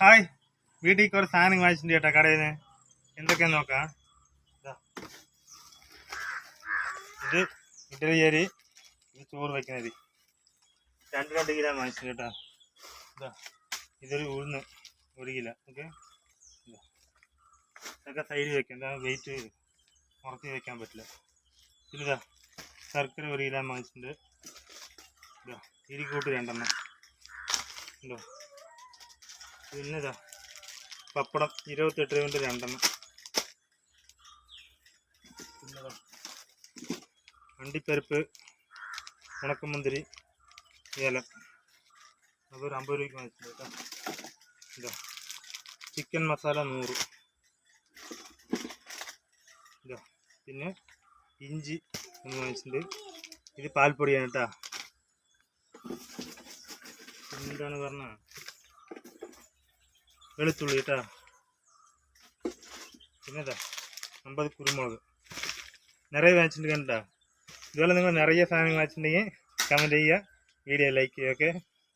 Hi. വീട്ടിൽ കുറച്ച് സാധനം വാങ്ങിച്ചിട്ടുണ്ട് ചേട്ടാ കടയിൽ നിന്ന് എന്തൊക്കെയാന്ന് നോക്കാം ഇത് ഇഡലി അരി ഇത് ചോറ് വയ്ക്കുന്ന അരി. രണ്ട് രണ്ട് കിലോ വാങ്ങിച്ചു കേട്ടോ. ഇതാ ഇതൊരു ഉഴുന്ന് ഒരു കിലോ. ഓക്കെ? ഇതൊക്കെ സൈഡിൽ വെക്കാം. വെയിറ്റ് ഉറക്കി വെക്കാൻ പറ്റില്ല. പിന്നെ ഇതാ ശർക്കര ഒരു കിലോ വാങ്ങിച്ചിട്ടുണ്ട്. ഇതാ ഇരിക്കൂട്ട് രണ്ടെണ്ണം. ഉണ്ടോ പിന്നെ ഇതാ പപ്പടം ഇരുപത്തെട്ട് രൂപ രണ്ടെണ്ണം. പിന്നെതാ വണ്ടിപ്പരിപ്പ് ഉണക്കമുന്തിരി ഏലം. അതൊരു അമ്പത് രൂപയ്ക്ക് കേട്ടോ. ഇതാ. ചിക്കൻ മസാല നൂറ്. ഇതാ. പിന്നെ ഇഞ്ചി ഒന്ന് വാങ്ങിച്ചിട്ടുണ്ട്. ഇത് പാൽപ്പൊടിയാണ് കേട്ടോ. എന്താണ് പറഞ്ഞ വെളുത്തുള്ളി കേട്ടോ പിന്നെ ഇതാ അമ്പത് കുരുമുളക് നിറയെ വാങ്ങിച്ചിട്ടുണ്ട് കണ്ടാ ഇതുപോലെ നിങ്ങൾ നിറയെ സാധനങ്ങൾ വാങ്ങിച്ചിട്ടുണ്ടെങ്കിൽ കമൻറ്റ് ചെയ്യുക വീഡിയോ ലൈക്ക് ചെയ്യുക ഓക്കെ